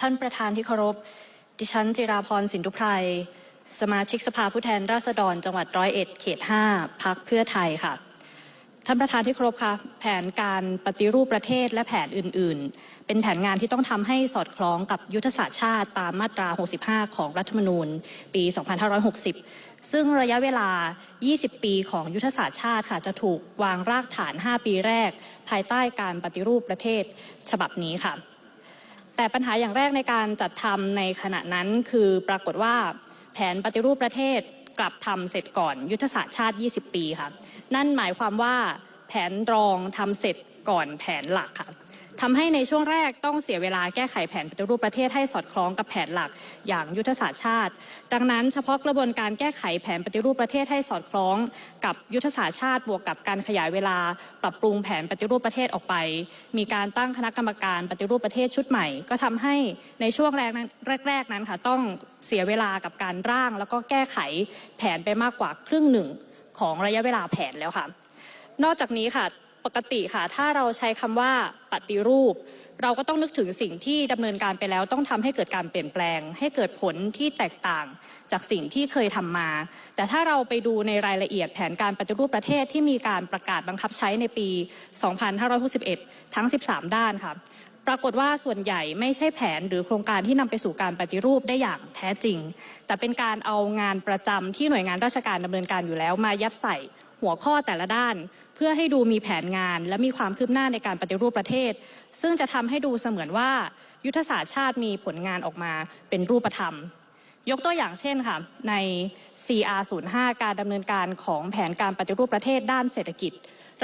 ท่านประธานที่เคารพ ดิฉันจิราพรสินทุไพร สมาชิกสภาผู้แทนราษฎร จังหวัดร้อยเอ็ดเขต5พักเพื่อไทยค่ะ ท่านประธานที่เคารพคะแผนการปฏิรูปประเทศและแผนอื่น ๆ เป็นแผนงานที่ต้องทำให้สอดคล้องกับยุทธศาสตร์ชาติตามมาตรา 65 ของรัฐธรรมนูญ ปี 2560 ซึ่งระยะเวลา 20 ปีของยุทธศาสตร์ชาติค่ะ จะถูกวางรากฐาน 5 ปีแรก ภายใต้การปฏิรูปประเทศฉบับนี้ค่ะ แต่ปัญหาอย่างแรกในการจัดทำในขณะนั้นคือปรากฏว่าแผนปฏิรูปประเทศกลับทำเสร็จก่อนยุทธศาสตร์ชาติ 20 ปีค่ะ นั่นหมายความว่าแผนรองทำเสร็จก่อนแผนหลักค่ะ ทำให้ในช่วงแรกต้องเสียเวลาแก้ไขแผนปฏิรูปประเทศให้สอดคล้องกับแผนหลักอย่างยุทธศาสตร์ชาติ ดังนั้นเฉพาะกระบวนการแก้ไขแผนปฏิรูปประเทศให้สอดคล้อง กับยุทธศาสตร์ชาติบวกกับการขยายเวลา ปรับปรุงแผนปฏิรูปประเทศออกไป มีการตั้งคณะกรรมการปฏิรูปประเทศชุดใหม่ ก็ทำให้ในช่วงแรกแรกๆนั้นค่ะต้องเสียเวลากับการร่าง แล้วก็แก้ไขแผนไปมากกว่าครึ่งหนึ่งของระยะเวลาแผนแล้วค่ะ นอกจากนี้ค่ะ ปกติค่ะ ถ้าเราใช้คำว่าปฏิรูป เราก็ต้องนึกถึงสิ่งที่ดำเนินการไปแล้ว ต้องทำให้เกิดการเปลี่ยนแปลง ให้เกิดผลที่แตกต่างจากสิ่งที่เคยทำมา แต่ถ้าเราไปดูในรายละเอียดแผนการปฏิรูปประเทศที่มีการประกาศบังคับใช้ในปี 2561 ทั้ง 13 ด้านค่ะปรากฏว่าส่วนใหญ่ไม่ใช่แผนหรือโครงการที่นำไปสู่การปฏิรูปได้อย่างแท้จริง แต่เป็นการเอางานประจำที่หน่วยงานราชการดำเนินการอยู่แล้วมายัดใส่ หัวข้อแต่ละด้าน เพื่อให้ดูมีแผนงาน และมีความคืบหน้าในการปฏิรูปประเทศ ซึ่งจะทำให้ดูเสมือนว่า ยุทธศาสตร์ชาติมีผลงานออกมาเป็นรูปธรรม ยกตัวอย่างเช่นค่ะใน CR05 การดำเนินการของแผนการปฏิรูปประเทศด้านเศรษฐกิจ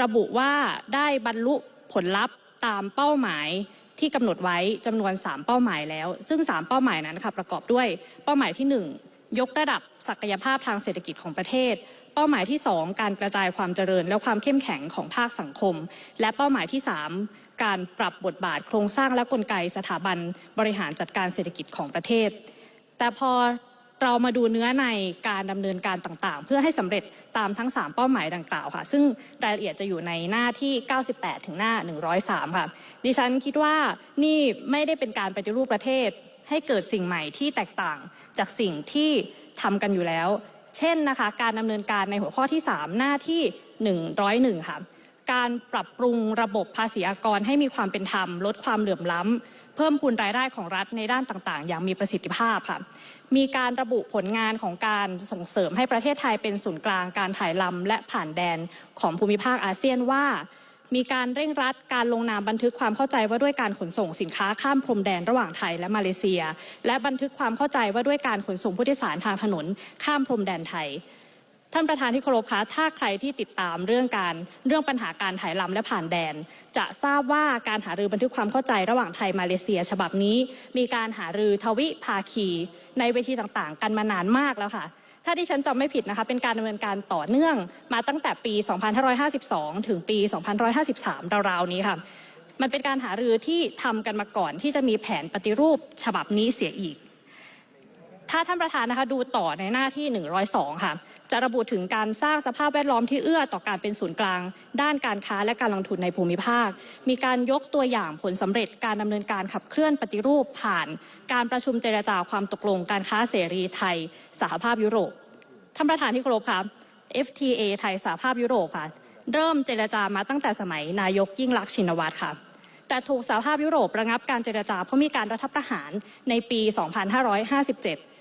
ระบุว่าได้บรรลุผลลัพธ์ตามเป้าหมายที่กำหนดไว้จำนวน 3 เป้าหมายแล้ว ซึ่ง 3 เป้าหมายนั้นค่ะประกอบด้วยเป้าหมายที่ 1 ยกระดับศักยภาพทางเศรษฐกิจของประเทศ เป้าหมายที่ 2 การกระจายความเจริญและความเข้มแข็งของภาคสังคม และเป้าหมายที่ 3 การปรับบทบาทโครงสร้างและกลไกสถาบันบริหารจัดการเศรษฐกิจของประเทศ แต่พอเรามาดูเนื้อในการดำเนินการต่างๆ เพื่อให้สำเร็จตามทั้ง 3 เป้าหมายดังกล่าวค่ะ ซึ่งรายละเอียดจะอยู่ในหน้าที่ 98 ถึงหน้า 103 ค่ะ ดิฉันคิดว่านี่ไม่ได้เป็นการปฏิรูปประเทศ ให้เกิดสิ่งใหม่ที่แตกต่างจากสิ่งที่ทำกันอยู่แล้ว เช่นนะคะการดำเนินการในหัวข้อที่ 3 หน้าที่ 101ค่ะการปรับปรุงระบบภาษีอากรให้มีความเป็นธรรม ลดความเหลื่อมล้ำเพิ่มพูนรายได้ของรัฐในด้านต่างๆ อย่างมีประสิทธิภาพค่ะมีการระบุผลงานของการส่งเสริมให้ประเทศไทยเป็นศูนย์กลางการถ่ายลำและผ่านแดนของภูมิภาคอาเซียนว่า มีการเร่งรัดการลงนามบันทึกความเข้าใจว่าด้วยการขนส่งสินค้าข้ามพรมแดนระหว่างไทยและมาเลเซีย และบันทึกความเข้าใจว่าด้วยการขนส่งผู้โดยสารทางถนนข้ามพรมแดนไทยท่านประธานที่เคารพคะถ้าใครที่ติดตามเรื่องการเรื่องปัญหาการถ่ายลำและผ่านแดน จะทราบว่าการหารือบันทึกความเข้าใจระหว่างไทยมาเลเซีย ฉบับนี้ มีการหารือทวิภาคี ในเวทีต่างๆ กันมานานมากแล้วค่ะ ถ้าที่ฉันจำไม่ผิดนะคะ เป็นการดำเนินการต่อเนื่องมาตั้งแต่ปี 2552 ถึงปี 2553 ราวๆ นี้ค่ะ มันเป็นการหารือที่ทำกันมาก่อนที่จะมีแผนปฏิรูปฉบับนี้เสียอีก ถ้าท่านประธานนะคะดูต่อในหน้าที่ 102 ค่ะ จะระบุถึงการสร้างสภาพแวดล้อมที่เอื้อต่อการเป็นศูนย์กลาง ด้านการค้าและการลงทุนในภูมิภาค มีการยกตัวอย่างผลสำเร็จการดำเนินการขับเคลื่อนปฏิรูปผ่าน การประชุมเจรจาความตกลงการค้าเสรีไทย สหภาพยุโรปท่านประธานที่เคารพครับ FTA ไทยสหภาพยุโรปค่ะ เริ่มเจรจามาตั้งแต่สมัยนายกยิ่งลักษณ์ชินวัตรค่ะแต่ถูกสหภาพยุโรประงับการเจรจาเพราะมีการรัฐประหารในปี 2557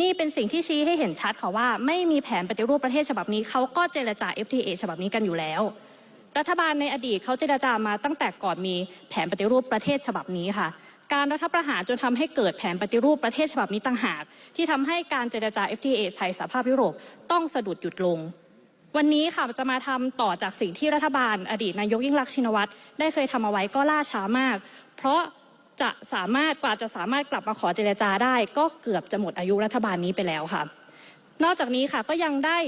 นี่เป็นสิ่งที่ชี้ให้เห็นชัดค่ะว่า ไม่มีแผนปฏิรูปประเทศฉบับนี้เขาก็เจรจา FTA ฉบับนี้กันอยู่แล้ว รัฐบาลในอดีตเขาเจรจามาตั้งแต่ก่อนมีแผนปฏิรูปประเทศฉบับนี้ค่ะ การรัฐประหารจนทำให้เกิดแผนปฏิรูปประเทศฉบับนี้ต่างหาก ที่ทำให้การเจรจา FTA ไทยสหภาพยุโรปต้องสะดุดหยุดลงวันนี้ค่ะจะมาทำต่อจากสิ่งที่รัฐบาล อดีตนายกยิ่งลักษณ์ชินวัตรได้เคยทำเอาไว้ก็ล่าช้ามาก เพราะ จะสามารถกว่าจะสามารถกลับมาขอเจรจาได้ ก็เกือบจะหมดอายุรัฐบาลนี้ไปแล้วค่ะ นอกจากนี้ค่ะก็ยังได้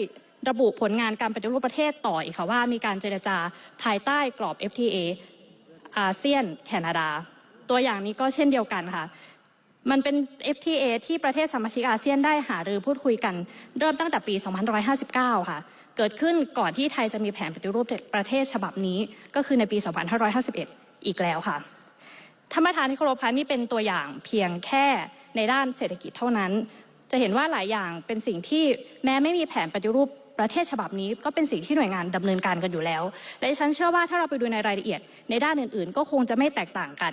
ระบุผลงานการปฏิรูปประเทศต่ออีกค่ะว่ามีการเจรจาภายใต้กรอบ FTA อาเซียน แคนาดา ตัวอย่างนี้ก็เช่นเดียวกันค่ะ มันเป็น FTA ที่ประเทศสมาชิกอาเซียนได้หารือพูดคุยกัน เริ่มตั้งแต่ปี 2559 ค่ะ เกิดขึ้นก่อนที่ไทยจะมีแผนปฏิรูปประเทศฉบับนี้ ก็คือในปี 2551 อีกแล้วค่ะ ท่านประธานที่เคารพคะนี่เป็นตัวอย่างเพียงแค่ในด้านเศรษฐกิจเท่านั้น จะเห็นว่าหลายอย่างเป็นสิ่งที่แม้ไม่มีแผนปฏิรูปประเทศฉบับนี้ก็เป็นสิ่งที่หน่วยงานดำเนินการกันอยู่แล้ว และฉันเชื่อว่าถ้าเราไปดูในรายละเอียด ในด้านอื่นๆ ก็คงจะไม่แตกต่างกัน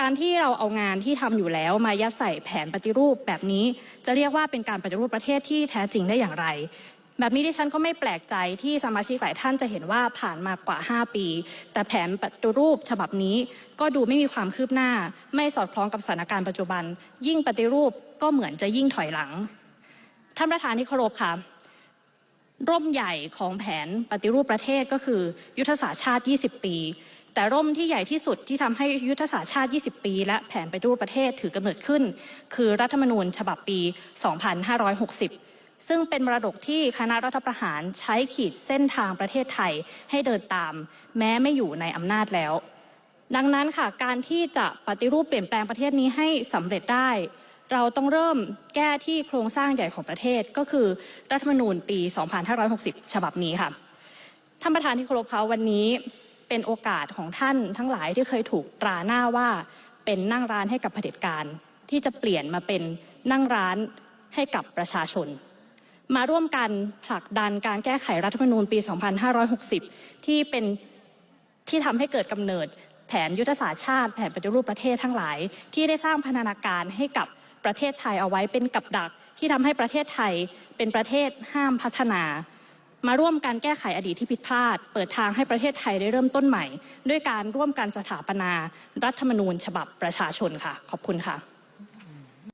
การที่เราเอางานที่ทำอยู่แล้วมายัดใส่แผนปฏิรูปแบบนี้ จะเรียกว่าเป็นการปฏิรูปประเทศที่แท้จริงได้อย่างไร แบบนี้ดิฉันก็ไม่แปลกใจที่สมาชิกหลายท่านจะเห็นว่าผ่านมากว่า 5 ปี แต่แผนปฏิรูปฉบับนี้ก็ดูไม่มีความคืบหน้า ไม่สอดคล้องกับสถานการณ์ปัจจุบัน ยิ่งปฏิรูปก็เหมือนจะยิ่งถอยหลัง ท่านประธานที่เคารพค่ะร่มใหญ่ของแผนปฏิรูปประเทศก็คือ ยุทธศาสตร์ชาติ 20 ปี แต่ร่มที่ใหญ่ที่สุดที่ทำให้ยุทธศาสตร์ชาติ 20 ปี และแผนปฏิรูปประเทศถือกำเนิดขึ้น คือรัฐธรรมนูญฉบับปี 2560 ซึ่งเป็นมรดกที่คณะรัฐประหารใช้ขีดเส้นทางประเทศไทยให้เดินตาม แม้ไม่อยู่ในอำนาจแล้ว ดังนั้นค่ะการที่จะปฏิรูปเปลี่ยนแปลงประเทศนี้ให้สำเร็จได้ เราต้องเริ่มแก้ที่โครงสร้างใหญ่ของประเทศก็คือรัฐธรรมนูญปี 2560 ฉบับนี้ค่ะท่านประธานที่เคารพคะวันนี้เป็นโอกาสของท่านทั้งหลายที่เคยถูกตราหน้าว่าเป็นนั่งร้านให้กับเผด็จการ ที่จะเปลี่ยนมาเป็นนั่งร้านให้กับประชาชน มาร่วมกันผลักดันการแก้ไขรัฐธรรมนูญปี 2560 ที่เป็นที่ทำให้เกิดกำเนิดแผนยุทธศาสตร์ชาติ แผนปฏิรูปประเทศทั้งหลาย ที่ได้สร้างพันธนาการให้กับประเทศไทยเอาไว้เป็นกับดัก ที่ทำให้ประเทศไทยเป็นประเทศห้ามพัฒนา มาร่วมกันแก้ไขอดีตที่ผิดพลาด เปิดทางให้ประเทศไทยได้เริ่มต้นใหม่ ด้วยการร่วมกันสถาปนารัฐธรรมนูญฉบับประชาชนค่ะ ขอบคุณค่ะ